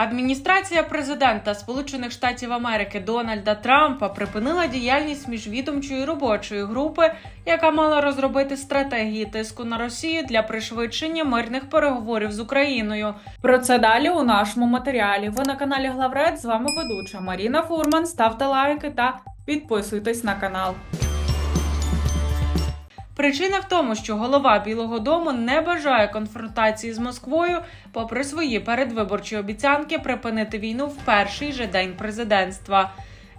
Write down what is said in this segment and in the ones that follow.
Адміністрація президента Сполучених Штатів Америки Дональда Трампа припинила діяльність міжвідомчої робочої групи, яка мала розробити стратегії тиску на Росію для пришвидшення мирних переговорів з Україною. Про це далі у нашому матеріалі. Ви на каналі Главред. З вами ведуча Маріна Фурман. Ставте лайки та підписуйтесь на канал. Причина в тому, що голова Білого Дому не бажає конфронтації з Москвою, попри свої передвиборчі обіцянки припинити війну в перший же день президентства.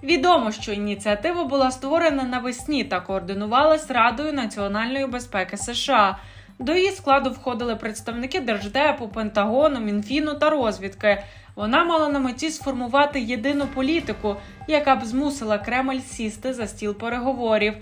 Відомо, що ініціатива була створена навесні та координувалась Радою національної безпеки США. До її складу входили представники Держдепу, Пентагону, Мінфіну та розвідки. Вона мала на меті сформувати єдину політику, яка б змусила Кремль сісти за стіл переговорів.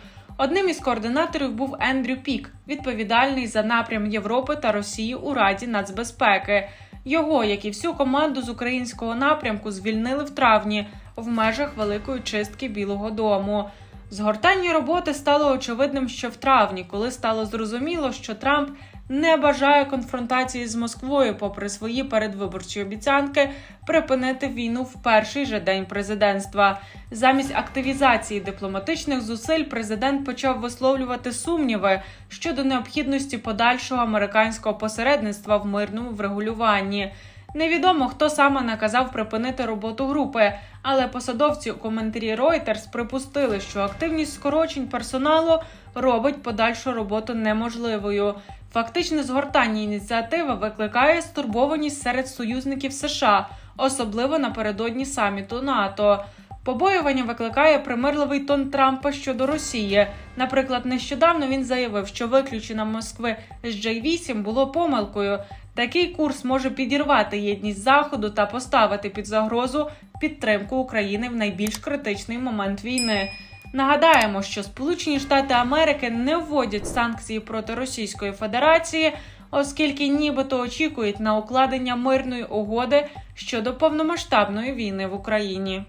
Одним із координаторів був Ендрю Пік, відповідальний за напрям Європи та Росії у Раді нацбезпеки. Його, як і всю команду з українського напрямку, звільнили в травні в межах великої чистки Білого Дому. Згортання роботи стало очевидним ще в травні, коли стало зрозуміло, що Трамп не бажає конфронтації з Москвою, попри свої передвиборчі обіцянки припинити війну в перший же день президентства. Замість активізації дипломатичних зусиль президент почав висловлювати сумніви щодо необхідності подальшого американського посередництва в мирному врегулюванні. Невідомо, хто саме наказав припинити роботу групи, але посадовці у коментарі Reuters припустили, що активність скорочень персоналу робить подальшу роботу неможливою. Фактичне згортання ініціативи викликає стурбованість серед союзників США, особливо напередодні саміту НАТО. Побоювання викликає примирливий тон Трампа щодо Росії. Наприклад, нещодавно він заявив, що виключення Москви з J-8 було помилкою. Такий курс може підірвати єдність заходу та поставити під загрозу підтримку України в найбільш критичний момент війни. Нагадаємо, що Сполучені Штати Америки не вводять санкції проти Російської Федерації, оскільки нібито очікують на укладення мирної угоди щодо повномасштабної війни в Україні.